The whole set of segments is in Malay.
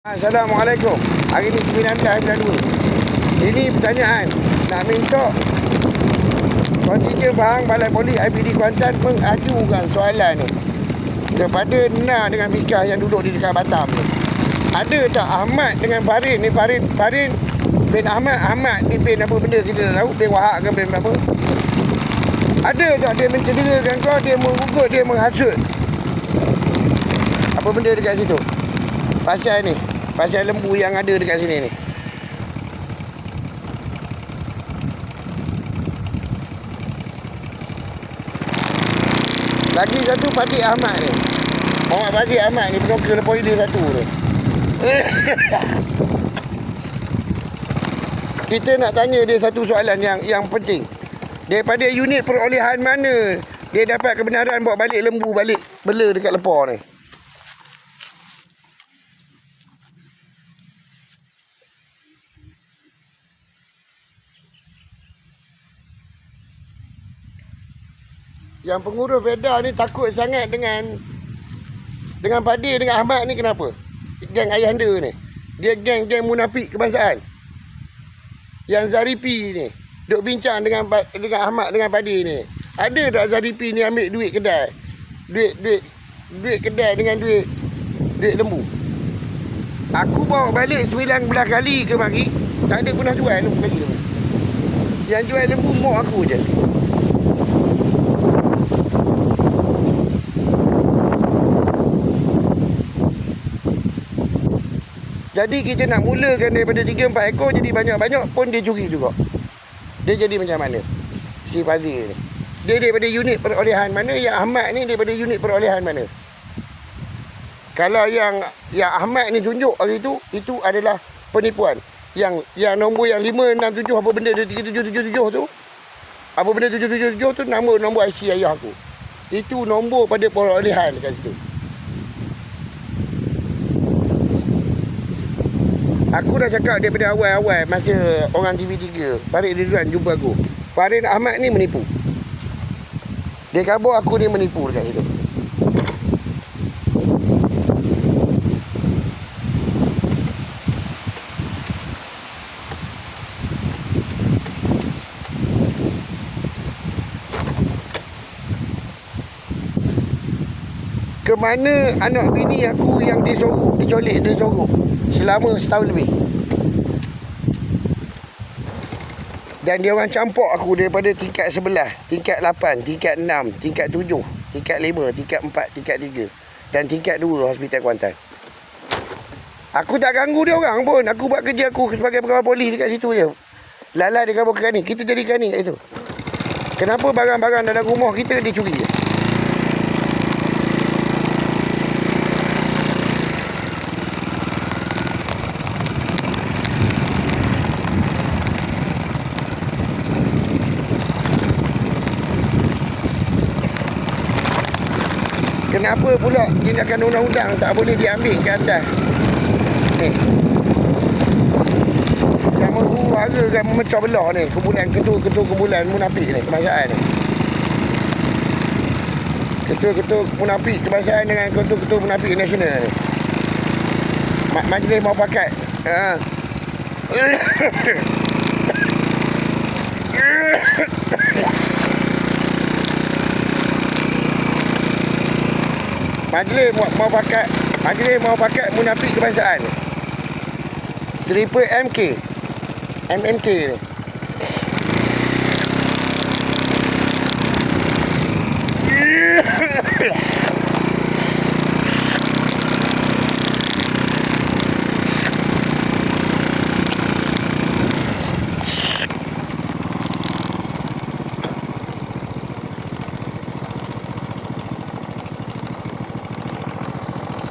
Assalamualaikum. Hari ni 19 bulan 2. Ini pertanyaan. Nak minta kontingen Bahang Balai Polis IPD Kuantan mengajukan soalan ni kepada Nah dengan Bika yang duduk di dekat Batam ni. Ada tak Ahmad dengan Farin ni Farin Farin bin Ahmad Ahmad ni bin apa benda kita tak tahu bin Wahab ke bin apa ada tak dia mencederakan kau dia mengugut dia menghasut apa benda dekat situ pasal ni pasal lembu yang ada dekat sini ni. Lagi satu Fatih Ahmad ni. Muhammad Fatih Ahmad ni penokil poin dia satu tu. Kita nak tanya dia satu soalan yang yang penting. Daripada unit perolehan mana dia dapat kebenaran bawa balik lembu balik bela dekat lepar ni Yang pengurus Veda ni takut sangat dengan dengan Padi dengan Ahmad ni kenapa? Geng ayahanda ni. Dia geng-geng munafik kebangsaan. Yang Zaripi ni duk bincang dengan dengan Ahmad dengan Padi ni. Ada tak Zaripi ni ambil duit kedai? Duit duit duit kedai dengan duit duit lembu. Aku bawa balik 19 kali ke mari, tak ada pernah jual lembu lagi. Yang jual lembu mak aku je. Jadi kita nak mulakan daripada 3 4 ekor jadi banyak-banyak pun dia curi juga. Dia jadi macam mana? Si Fazil ni. Dia daripada unit perolehan mana? Yang Ahmad ni daripada unit perolehan mana? Kalau yang yang Ahmad ni tunjuk hari tu, itu adalah penipuan. Yang yang nombor yang 5 6 7 apa benda dia 3777 tu? Apa benda 777 tu nama nombor IC ayah aku. Itu nombor pada perolehan dekat situ. Aku dah cakap daripada awal-awal masa orang TV3 Farid Ridwan jumpa aku. Farid Ahmad ni menipu. Dia kabur aku ni menipu dekat situ ke mana anak bini aku yang disorok, dicolik, disorok selama setahun lebih. Dan dia orang campur aku daripada tingkat sebelah, tingkat 8, tingkat 6, tingkat 7, tingkat 5, tingkat 4, tingkat 3 dan tingkat 2 hospital Kuantan. Aku tak ganggu dia orang pun. Aku buat kerja aku sebagai pegawai polis dekat situ je. Lala dia kabur ke ni. Kita jadi ni kat situ. Kenapa barang-barang dalam rumah kita dicuri je? Kenapa pula tindakan undang-undang tak boleh diambil ke atas? Ni. Yang menghuru kan memecah belah ni. Kumpulan ketua-ketua kumpulan munafik ni. Kebangsaan ni. Ketua-ketua munafik kebangsaan dengan ketua-ketua munafik nasional ni. Ma- majlis mau pakat. Ha. Majlis mau, pakat Majlis mau pakat munafik kebangsaan. Triple MK MMK ni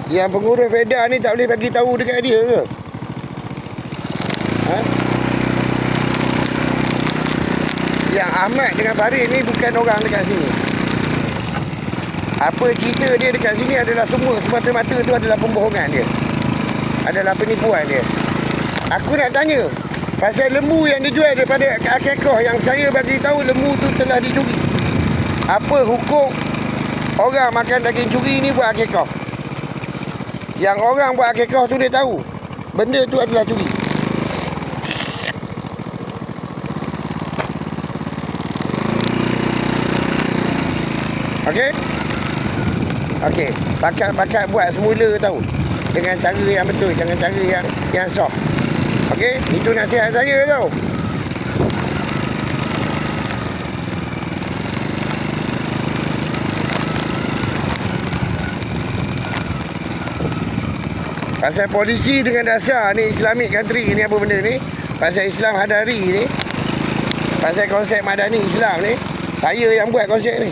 Yang pengurus Feda ni tak boleh bagi tahu dekat dia ke? Ha? Yang Ahmad dengan Farid ni bukan orang dekat sini. Apa cerita dia dekat sini adalah semua semata-mata tu adalah pembohongan dia. Adalah penipuan dia. Aku nak tanya, pasal lembu yang dijual daripada Akikoh yang saya bagi tahu lembu tu telah dicuri. Apa hukum orang makan daging curi ni buat Akikoh? Yang orang buat akikah tu dia tahu. benda tu adalah curi. Okey? Okey, pakat-pakat buat semula tahu. Dengan cara yang betul, jangan cara yang yang soft. Okey, itu nasihat saya tau. Pasal polisi dengan dasar ni Islamic country ni apa benda ni? Pasal Islam hadari ni. Pasal konsep madani Islam ni. Saya yang buat konsep ni.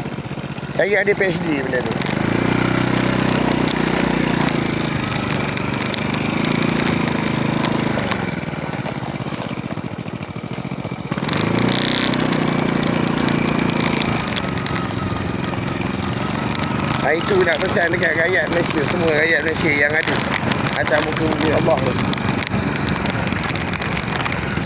Saya ada PhD benda tu itu nak pesan dekat rakyat Malaysia Semua rakyat Malaysia yang ada Atas muka bumi Allah tu